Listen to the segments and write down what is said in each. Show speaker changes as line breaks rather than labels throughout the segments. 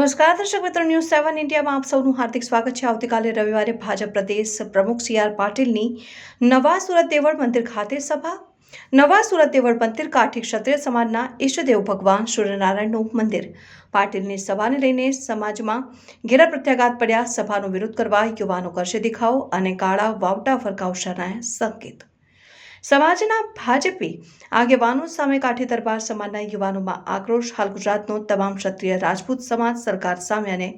નમસ્કાર, દર્શક મિત્રો ન્યૂઝ સેવન ઇન્ડિયામાં આપ સૌનું હાર્દિક સ્વાગત છે. આવતીકાલે રવિવારે ભાજપ પ્રદેશ પ્રમુખ સી આર પાટીલની નવા સુરત દેવળ મંદિર ખાતે સભા. નવા સુરત દેવળ મંદિર કાઠી ક્ષત્રિય સમાજના ઈષ્ટદેવ ભગવાન સૂર્યનારાયણનું મંદિર. પાટીલની સભાને લઈને સમાજમાં ઘેરા પ્રત્યાઘાત પડ્યા. સભાનો વિરોધ કરવા યુવાનો કરશે દેખાવો અને કાળા વાવટા ફરકાવશાના સંકેત. સમાજના ભાજપી આગેવાનો સામે કાઠી દરબાર સમાજના યુવાનોમાં આક્રોશ. હાલ ગુજરાતનો તમામ ક્ષત્રિય રાજપૂત સમાજ સરકાર સામે અને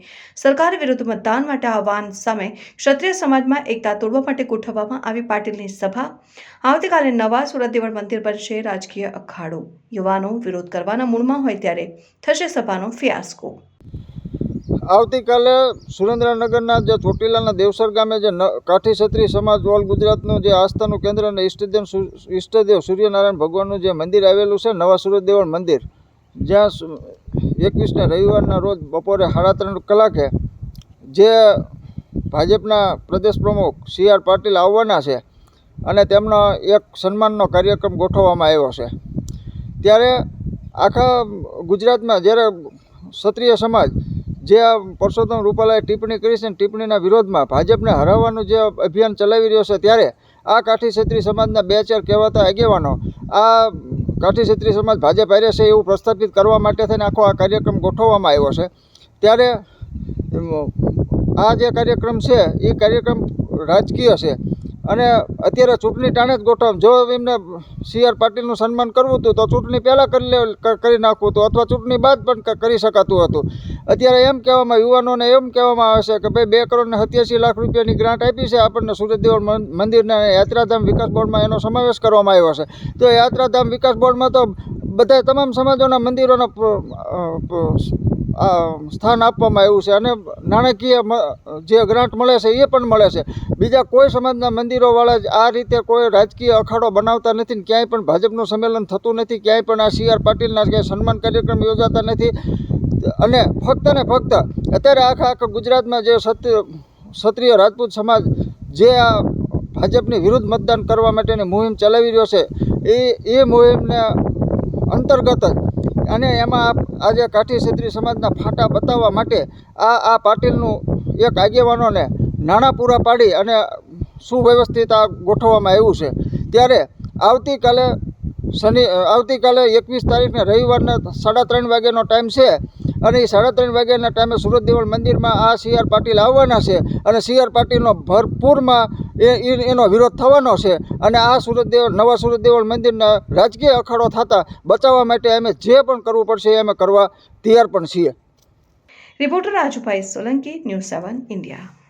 સરકાર વિરુદ્ધ મતદાન માટે આહવાન સામે ક્ષત્રિય સમાજમાં એકતા તોડવા માટે ગોઠવવામાં આવી પાટીલની સભા. આવતીકાલે નવા સુરત દેવળ મંદિર બનશે રાજકીય અખાડો. યુવાનો વિરોધ કરવાના મૂળમાં હોય ત્યારે થશે સભાનો ફિયાસ્કો.
આવતીકાલે સુરેન્દ્રનગરના જે ચોટીલાના દેવસર ગામે જે કાઠી ક્ષત્રિય સમાજ ઓલ ગુજરાતનું જે આસ્થાનું કેન્દ્ર અને ઈષ્ટદેવ ઈષ્ટદેવ સૂર્યનારાયણ ભગવાનનું જે મંદિર આવેલું છે, નવા સૂર્યદેવળ મંદિર, જ્યાં એકવીસને રવિવારના રોજ બપોરે સાડા ત્રણ કલાકે જે ભાજપના પ્રદેશ પ્રમુખ સી આર પાટીલ આવવાના છે અને તેમનો એક સન્માનનો કાર્યક્રમ ગોઠવવામાં આવ્યો છે. ત્યારે આખા ગુજરાતમાં જ્યારે ક્ષત્રિય સમાજ જે આ પરસોત્તમ રૂપાલાએ ટિપ્પણી કરી છે ટિપ્પણીના વિરોધમાં ભાજપને હરાવવાનું જે અભિયાન ચલાવી રહ્યો છે ત્યારે આ કાઠી ક્ષત્રિય સમાજના બે ચાર કહેવાતા આગેવાનો આ કાઠી ક્ષત્રિય સમાજ ભાજપ હારે છે એવું પ્રસ્થાપિત કરવા માટે થઈને આખો આ કાર્યક્રમ ગોઠવવામાં આવ્યો છે. ત્યારે આ જે કાર્યક્રમ છે, એ કાર્યક્રમ રાજકીય છે. અને અત્યારે ચૂંટણી ટાણે જ ગોઠવ, જો એમને સી આર પાટીલનું સન્માન કરવું હતું તો ચૂંટણી પહેલાં કરી લે કરી નાખવું હતું અથવા ચૂંટણી બાદ પણ કરી શકાતું હતું. અત્યારે એમ કહેવામાં યુવાનોને એમ કહેવામાં આવે છે કે ભાઈ, બે કરોડ ને સત્યાસી લાખ રૂપિયાની ગ્રાન્ટ આપી છે. આપણને સુરત દેવળ મંદિરના યાત્રાધામ વિકાસ બોર્ડમાં એનો સમાવેશ કરવામાં આવ્યો છે. તો યાત્રાધામ વિકાસ બોર્ડમાં તો બધા તમામ સમાજોના મંદિરોનો સ્થાન આપવામાં આવ્યું છે. અને નાણાકીય જે ગ્રાન્ટ મળે છે એ પણ મળે છે. બીજા કોઈ સમાજના મંદિરોવાળા જ આ રીતે કોઈ રાજકીય અખાડો બનાવતા નથી ને ક્યાંય પણ ભાજપનું સંમેલન થતું નથી, ક્યાંય પણ આ સી આર પાટીલના ક્યાંય સન્માન કાર્યક્રમ યોજાતા નથી. અને ફક્ત ને ફક્ત અત્યારે આખા આખા ગુજરાતમાં જે ક્ષત્રિય રાજપૂત સમાજ જે આ ભાજપની વિરુદ્ધ મતદાન કરવા માટેની મુહિમ ચલાવી રહ્યો છે, એ એ મુહિમને અંતર્ગત જ અને એમાં આજે કાઠી ક્ષત્રિય સમાજના ફાટા બતાવવા માટે આ આ પાટીલનું એક આગેવાનોને નાણાં પૂરા પાડી અને સુવ્યવસ્થિત આ ગોઠવવામાં આવ્યું છે. ત્યારે આવતીકાલે શનિ, આવતીકાલે એકવીસ તારીખને રવિવારના સાડા ત્રણ વાગ્યાનો ટાઈમ છે. અને એ સાડા ત્રણ વાગ્યાના ટાઈમે સુરત દેવળ મંદિરમાં આ સી આર પાટીલ આવવાના છે અને સી આર પાટીલનો ભરપૂરમાં એ એનો વિરોધ થવાનો છે અને આ સુરત દેવળ, નવા સુરત દેવળ મંદિરના રાજકીય અખાડો થતા બચાવવા માટે અમે જે પણ કરવું પડશે એ અમે કરવા તૈયાર પણ છીએ.
Reporter Rajubhai Solanki, news seven India.